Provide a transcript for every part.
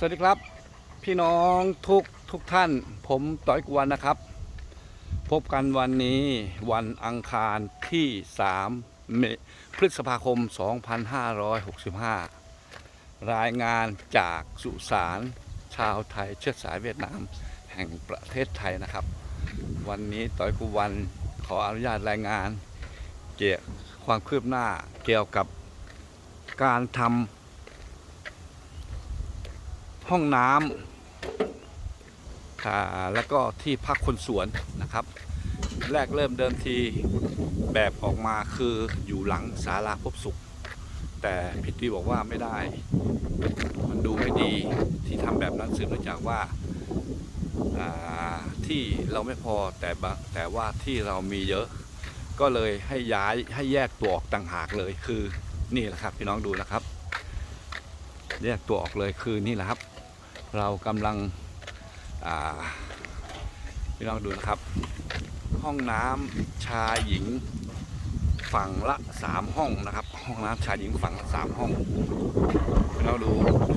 สวัสดีครับ พี่น้องทุกทุกท่าน ผมต้อยกวนนะครับ พบกันวันนี้วันอังคารที่3เมพฤษภาคม 2565 รายงานจากสุสานชาวไทยเชื้อสายเวียดนามแห่งประเทศไทยนะครับ วันนี้ต้อยกุวันขออนุญาตรายงาน เกี่ยวความคืบหน้าเกี่ยวกับการทำ ห้องน้ำอ่าแล้วก็ที่พักคนสวนนะครับ แรกเริ่มเดิมทีแบบออกมาคืออยู่หลังศาลาพบสุข แต่พิธีบอกว่าไม่ได้ มันดูไม่ดีที่ทำแบบนั้นสืบเนื่องจากว่าที่เราไม่พอแต่แต่ว่าที่เรามีเยอะ ก็เลยให้ย้ายให้แยกตัวออกต่างหากเลยคือนี่แหละครับพี่น้องดูนะครับ แยกตัวออกเลยคือนี่แหละครับ เรากำลังพี่น้องดูนะครับ ห้องน้ำชายหญิงฝั่งละสามห้องนะครับ ห้องน้ำชายหญิงฝั่งละสามห้องพี่น้องดู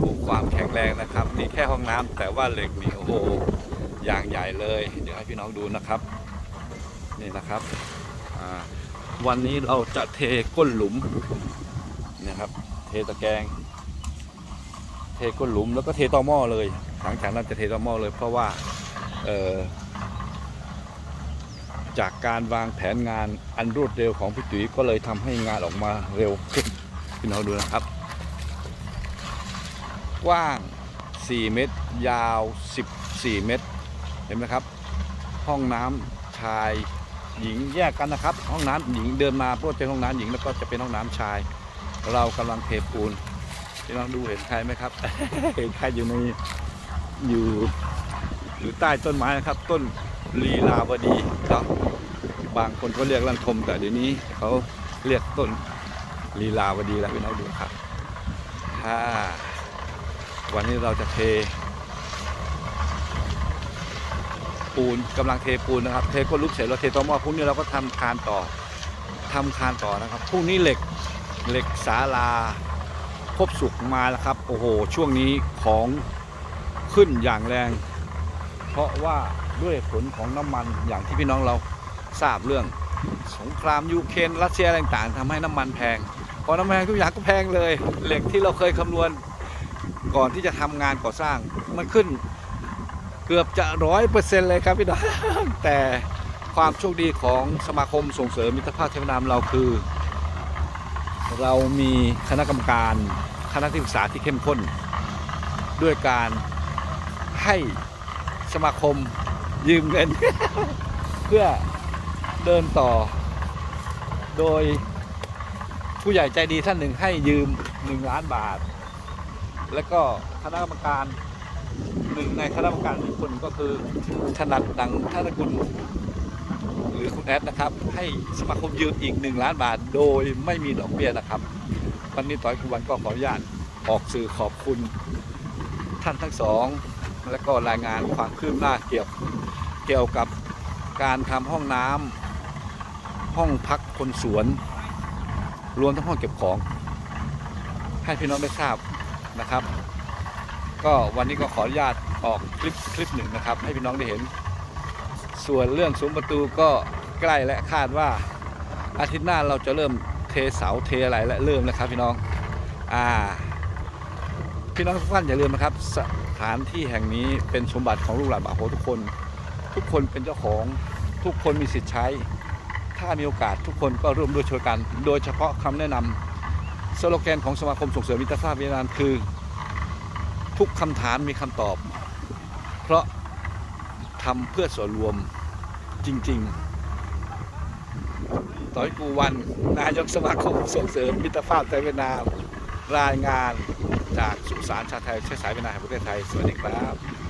ดูความแข็งแรงนะครับนี่แค่ห้องน้ำแต่ว่าเหล็กนี่โอ้โหอย่างใหญ่เลย เดี๋ยวให้พี่น้องดูนะครับนี่นะครับวันนี้เราจะเทก้นหลุมนี่ยครับเทตะแกรง ทก้นหลุมแล้วก็เทต่อหม้อเลย หลังจากนั้นจะเทต่อหม้อเลย เพราะว่าจากการวางแผนงานอันรวดเร็วของพี่ตุ๋ยก็เลยทำให้งานออกมาเร็วขึ้นพี่น้องดูนะครับ กว้าง 4 เมตร ยาว 14 เมตร เห็นไหมครับ ห้องน้ำชายหญิงแยกกันนะครับ ห้องน้ำหญิงเดินมาเพราะว่าเป็นห้องน้ำหญิงแล้วก็จะเป็นห้องน้ำชาย เรากำลังเทปูน พี่น้องดูเห็นใครไหมครับ เห็นใครอยู่ในอยู่อยู่ใต้ต้นไม้นะครับ ต้นลีลาวดีครับบางคนก็เรียกลันทมแต่เดี๋ยวนี้เขาเรียกต้นลีลาวดีแล้วพี่น้องดูครับถ้าวันนี้เราจะเท ปูนกำลังเทปูนนะครับ เทก้นลุกเสร็จเราเทต่อหม้อพรุ่งนี้เราก็ทำคานต่อทำคานต่อนะครับพรุ่งนี้เหล็กเหล็กศาลา พบสุกมาแล้วครับ โอ้โห ช่วงนี้ของขึ้นอย่างแรง เพราะว่าด้วยผลของน้ำมันอย่างที่พี่น้องเราทราบเรื่อง สงครามยูเครนรัสเซียต่างๆทำให้น้ำมันแพง พอน้ำมันแพงทุกอย่างก็แพงเลย เหล็กที่เราเคยคำนวณก่อนที่จะทำงานก่อสร้างมันขึ้นเกือบจะร้อยเปอร์เซ็นต์เลยครับพี่น้องแต่ความโชคดีของสมาคมส่งเสริมมิตรภาพเทวดามเราคือ เรามีคณะกรรมการคณะที่ปรึกษาที่เข้มข้น ด้วยการให้สมาคมยืมเงิน เพื่อเดินต่อ โดยผู้ใหญ่ใจดีท่านหนึ่งให้ยืม 1 ล้านบาท แล้วก็คณะกรรมการหนึ่งในคณะกรรมการอีกคนก็คือถนัดดังท่านกุล หรือคุณแอดนะครับ ให้สมาคมยืมอีก 1 ล้านบาท โดยไม่มีดอกเบี้ยนะครับ วันนี้ต่อยกุวันก็ขออนุญาตออกสื่อขอบคุณท่านทั้งสอง และก็รายงานความคืบหน้าเกี่ยวเกี่ยวกับการทำห้องน้ำห้องพักคนสวน รวมทั้งห้องเก็บของ ให้พี่น้องได้ทราบนะครับ ก็วันนี้ก็ขออนุญาตออกคลิปคลิปหนึ่งนะครับ ให้พี่น้องได้เห็น ส่วนเรื่องซุ้มประตูก็ใกล้และคาดว่าอาทิตย์หน้าเราจะเริ่มเทเสาเทอะไรและเริ่มแล้วครับพี่น้องอ่าพี่น้องทุกท่านอย่าลืมนะครับ สถานที่แห่งนี้เป็นสมบัติของลูกหลานบาโฮทุกคน ทุกคนเป็นเจ้าของทุกคนมีสิทธิ์ใช้ ถ้ามีโอกาสทุกคนก็ร่วมด้วยช่วยกัน โดยเฉพาะคำแนะนำสโลแกนของสมาคมส่งเสริมมิตรภาพเวียดนามคือ ทุกคำถามมีคำตอบ เพราะ ทำเพื่อส่วนรวมจริง ๆ ต่อยกูวัน นายกสมาคมส่งเสริมมิตรภาพไทยเวียดนาม รายงานจากสุสานชาติไทยเชื้อสายเวียดนามแห่งประเทศไทย สวัสดีครับ